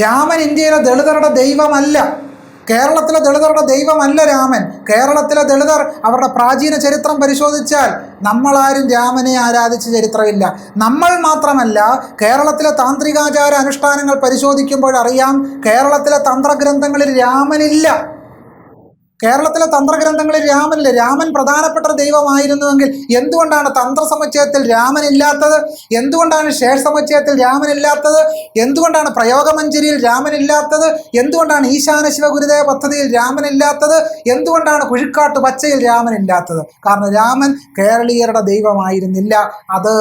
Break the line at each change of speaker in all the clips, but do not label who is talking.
രാമൻ ഇന്ത്യയിലെ ദളിതരുടെ ദൈവമല്ല. കേരളത്തിലെ ദളിതരുടെ ദൈവമല്ല രാമൻ. കേരളത്തിലെ ദളിതർ അവരുടെ പ്രാചീന ചരിത്രം പരിശോധിച്ചാൽ നമ്മളാരും രാമനെ ആരാധിച്ച ചരിത്രമില്ല. നമ്മൾ മാത്രമല്ല കേരളത്തിലെ താന്ത്രികാചാര അനുഷ്ഠാനങ്ങൾ പരിശോധിക്കുമ്പോൾ അറിയാം കേരളത്തിലെ തന്ത്രഗ്രന്ഥങ്ങളിൽ രാമനില്ല. കേരളത്തിലെ തന്ത്രഗ്രന്ഥങ്ങളിൽ രാമനില്ല? രാമൻ പ്രധാനപ്പെട്ട ഒരു ദൈവമായിരുന്നുവെങ്കിൽ എന്തുകൊണ്ടാണ് തന്ത്ര സമുച്ചയത്തിൽ രാമനില്ലാത്തത്? എന്തുകൊണ്ടാണ് ശേഷ സമുച്ചയത്തിൽ രാമനില്ലാത്തത്? എന്തുകൊണ്ടാണ് പ്രയോഗമഞ്ചരിയിൽ രാമനില്ലാത്തത്? എന്തുകൊണ്ടാണ് ഈശാന ശിവഗുരുദേവ പദ്ധതിയിൽ രാമനില്ലാത്തത്? എന്തുകൊണ്ടാണ് കുഴിക്കാട്ട് പച്ചയിൽ രാമനില്ലാത്തത്? കാരണം രാമൻ കേരളീയരുടെ ദൈവമായിരുന്നില്ല. അത്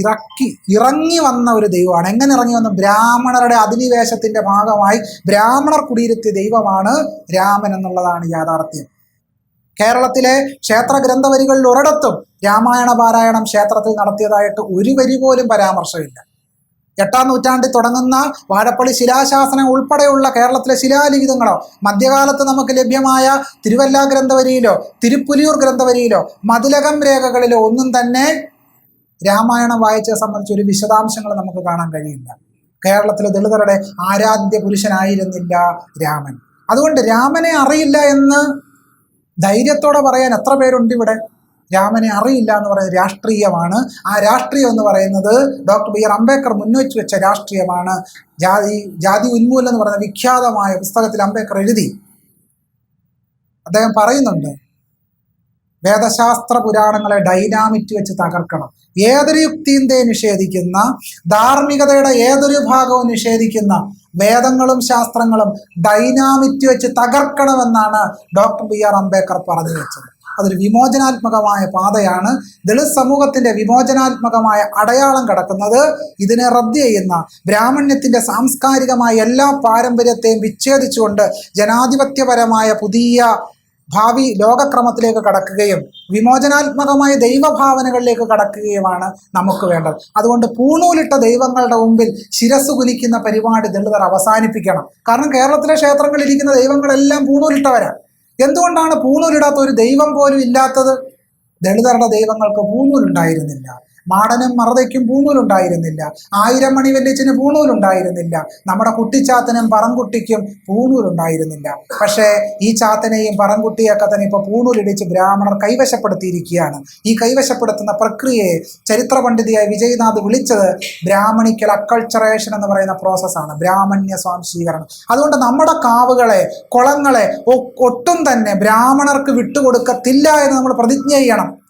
ഇറക്കി ഇറങ്ങി വന്ന ഒരു ദൈവമാണ്. എങ്ങനെ ഇറങ്ങി വന്ന? ബ്രാഹ്മണരുടെ അധിനിവേശത്തിന്റെ ഭാഗമായി ബ്രാഹ്മണർ കുടിയിരുത്തിയ ദൈവമാണ് രാമൻ എന്നുള്ളതാണ് യാഥാർത്ഥ്യം. കേരളത്തിലെ ക്ഷേത്ര ഗ്രന്ഥവരികളിൽ ഒരിടത്തും രാമായണ പാരായണം ക്ഷേത്രത്തിൽ നടത്തിയതായിട്ട് ഒരു വരി പോലും പരാമർശമില്ല. എട്ടാം നൂറ്റാണ്ടിൽ തുടങ്ങുന്ന വാഴപ്പള്ളി ശിലാശാസനം ഉൾപ്പെടെയുള്ള കേരളത്തിലെ ശിലാലിഖിതങ്ങളോ മധ്യകാലത്ത് നമുക്ക് ലഭ്യമായ തിരുവല്ല ഗ്രന്ഥവരിയിലോ തിരുപ്പുലിയൂർ ഗ്രന്ഥവരിയിലോ മതിലകം രേഖകളിലോ ഒന്നും തന്നെ രാമായണം വായിച്ചത് സംബന്ധിച്ച് ഒരു വിശദാംശങ്ങൾ നമുക്ക് കാണാൻ കഴിയില്ല. കേരളത്തിലെ ദളിതരുടെ ആരാധ്യ പുരുഷനായിരുന്നില്ല രാമൻ. അതുകൊണ്ട് രാമനെ അറിയില്ല എന്ന് ധൈര്യത്തോടെ പറയാൻ എത്ര പേരുണ്ട് ഇവിടെ? രാമനെ അറിയില്ല എന്ന് പറയുന്നത് രാഷ്ട്രീയമാണ്. ആ രാഷ്ട്രീയം എന്ന് പറയുന്നത് ഡോക്ടർ ബി ആർ അംബേദ്കർ മുൻവെച്ച് വെച്ച രാഷ്ട്രീയമാണ്. ജാതി ജാതി ഉന്മൂലം എന്ന് പറയുന്ന വിഖ്യാതമായ പുസ്തകത്തിൽ അംബേദ്കർ എഴുതി. അദ്ദേഹം പറയുന്നുണ്ട് വേദശാസ്ത്ര പുരാണങ്ങളെ ഡൈനാമിറ്റ് വെച്ച് തകർക്കണം. ഏതൊരു യുക്തിന്റെ നിഷേധിക്കുന്ന ധാർമ്മികതയുടെ ഏതൊരു ഭാഗവും നിഷേധിക്കുന്ന വേദങ്ങളും ശാസ്ത്രങ്ങളും ഡൈനാമിറ്റ് വെച്ച് തകർക്കണമെന്നാണ് ഡോക്ടർ ബി ആർ അംബേദ്കർ പറഞ്ഞു വെച്ചത്. അതൊരു വിമോചനാത്മകമായ പാതയാണ്. ദളിത് സമൂഹത്തിന്റെ വിമോചനാത്മകമായ അടയാളം കിടക്കുന്നത് ഇതിനെ റദ്ദ് ചെയ്യുന്ന ബ്രാഹ്മണ്യത്തിന്റെ സാംസ്കാരികമായ എല്ലാ പാരമ്പര്യത്തെയും വിച്ഛേദിച്ചുകൊണ്ട് ജനാധിപത്യപരമായ പുതിയ ഭാവി ലോകക്രമത്തിലേക്ക് കടക്കുകയും വിമോചനാത്മകമായ ദൈവഭാവനകളിലേക്ക് കടക്കുകയുമാണ് നമുക്ക് വേണ്ടത്. അതുകൊണ്ട് പൂണൂലിട്ട ദൈവങ്ങളുടെ മുമ്പിൽ ശിരസ് കുലിക്കുന്ന പരിപാടി ദളിതർ അവസാനിപ്പിക്കണം. കാരണം കേരളത്തിലെ ക്ഷേത്രങ്ങളിൽ ഇരിക്കുന്ന ദൈവങ്ങളെല്ലാം പൂണൂലിട്ടവരാണ് എന്തുകൊണ്ടാണ് പൂണൂലിടാത്ത ഒരു ദൈവം പോലും ഇല്ലാത്തത്? ദളിതരുടെ ദൈവങ്ങൾക്ക് പൂണൂലുണ്ടായിരുന്നില്ല. മാടനും മറതയ്ക്കും പൂണൂലുണ്ടായിരുന്നില്ല. ആയിരം മണി വല്യച്ഛന് പൂണൂലുണ്ടായിരുന്നില്ല. നമ്മുടെ കുട്ടിച്ചാത്തനും പറങ്കുട്ടിക്കും പൂണൂലുണ്ടായിരുന്നില്ല. പക്ഷേ ഈ ചാത്തനെയും പറങ്കുട്ടിയൊക്കെ തന്നെ ഇപ്പോൾ പൂണൂലിടിച്ച് ബ്രാഹ്മണർ കൈവശപ്പെടുത്തിയിരിക്കുകയാണ്. ഈ കൈവശപ്പെടുത്തുന്ന പ്രക്രിയയെ ചരിത്ര പണ്ഡിതയായ വിജയനാഥ് വിളിച്ചത് ബ്രാഹ്മണിക്കൽ അക്കൾച്ചറേഷൻ എന്ന് പറയുന്ന പ്രോസസ്സാണ് ബ്രാഹ്മണ്യ സ്വാംശീകരണം. അതുകൊണ്ട് നമ്മുടെ കാവുകളെ കുളങ്ങളെ ഒട്ടും തന്നെ ബ്രാഹ്മണർക്ക് വിട്ടുകൊടുക്കത്തില്ല എന്ന് നമ്മൾ പ്രതിജ്ഞ ചെയ്യണം.